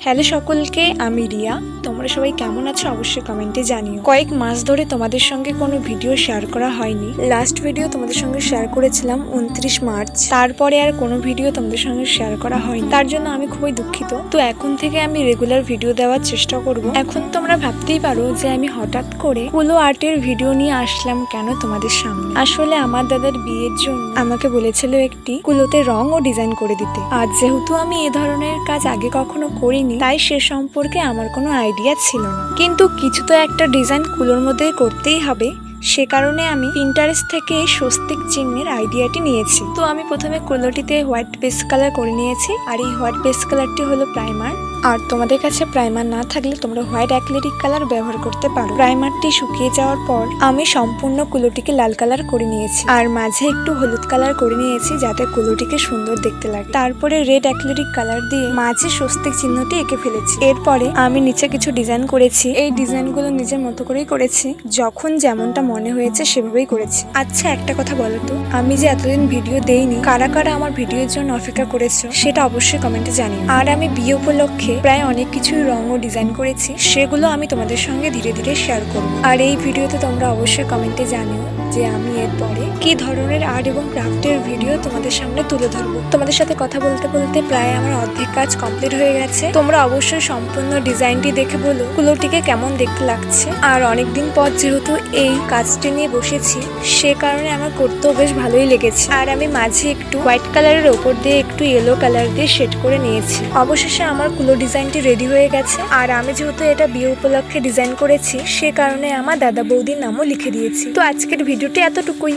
Hello সকলকে, আমি রিয়া। তোমরা সবাই কেমন আছো অবশ্যই কমেন্টে জানিও। কয়েক মাস ধরে তোমাদের সঙ্গে কোনো ভিডিও শেয়ার করা হয়নি। লাস্ট ভিডিও তোমাদের সঙ্গে শেয়ার করেছিলাম উনত্রিশ মার্চ। তারপরে আর কোনো ভিডিও তোমাদের সঙ্গে শেয়ার করা হয়নি। তার জন্য আমি খুবই দুঃখিত। তো এখন থেকে আমি রেগুলার ভিডিও দেওয়ার চেষ্টা করব। এখন তোমরা ভাবতেই পারো যে আমি হঠাৎ করে কুলো আর্টের ভিডিও নিয়ে আসলাম কেন তোমাদের সামনে? আসলে আমার দাদার বিয়ের জন্য আমাকে বলেছিল একটি কুলোতে রং ও ডিজাইন করে দিতে। আর যেহেতু আমি এ ধরনের কাজ আগে কখনো করিনি তাই সে সম্পর্কে আমার কোনো আইডিয়া ছিল না। কিন্তু কিছু তো একটা ডিজাইন কুলোর মধ্যে করতেই হবে। সে কারণে আমি পিন্টারেস্ট থেকে এই স্বস্তিক চিহ্নের আইডিয়াটি নিয়েছি। তো আমি প্রথমে কুলোটিতে হোয়াইট পেস্ট কালার করে নিয়েছি। আর এই হোয়াইট পেস্ট কালারটি হলো প্রাইমার। আর তোমাদের কাছে প্রাইমার না থাকলে তোমরা হোয়াইট অ্যাক্রিলিক কালার ব্যবহার করতে পারো। প্রাইমারটি শুকিয়ে যাওয়ার পর আমি সম্পূর্ণ কুলোটিকে লাল কালার করে নিয়েছি। আর মাঝে একটু হলুদ কালার করে নিয়েছি যাতে কুলোটিকে সুন্দর দেখতে লাগে। তারপরে রেড অ্যাক্রিলিক কালার দিয়ে মাঝে স্বস্তিক চিহ্নটি এঁকে ফেলেছি। এরপরে আমি নিচে কিছু ডিজাইন করেছি। এই ডিজাইনগুলো নিজের মতো করেই করেছি। যখন যেমনটা মনে হয়েছে সেভাবেই করেছি। আচ্ছা একটা কথা বলো তো। আমি যে এতদিন ভিডিও দেইনি, কারা কারা আমার ভিডিওর জন্য অপেক্ষা করেছ, সেটা অবশ্যই কমেন্টে জানিও। আর আমি বিয়ে উপলক্ষে প্রায় অনেক কিছুই রং ও ডিজাইন করেছি, সেগুলো আমি তোমাদের সঙ্গে ধীরে ধীরে শেয়ার করব। আর এই ভিডিওতে তোমরা অবশ্যই কমেন্টে জানিও। যে আমি এরপরে কি ধরনের আর্ট এবং ক্রাফটের ভিডিও তোমাদের সামনে তুলে ধরবো। তোমাদের সাথে কথা বলতে বলতে প্রায় আমার অর্ধেক কাজ কমপ্লিট হয়ে গেছে। তোমরা অবশ্যই সম্পূর্ণ ডিজাইনটি দেখে বলো, কুলোটিকে কেমন দেখতে লাগছে? আর অনেকদিন পর যেহেতু এই কাজটি নিয়ে বসেছি, সে কারণে আমার করতেও বেশ ভালোই লেগেছে। আর আমি মাঝে একটু হোয়াইট কালারের ওপর দিয়ে একটু ইয়েলো কালার দিয়ে শেড করে নিয়েছি। অবশেষে আমার কুলো ডিজাইনটি রেডি হয়ে গেছে। আর আমি যেহেতু এটা বিয়ে উপলক্ষে ডিজাইন করেছি, সে কারণে আমার দাদা বৌদির নামও লিখে দিয়েছি। তো আজকের ভিডিওটি এতটুকুই।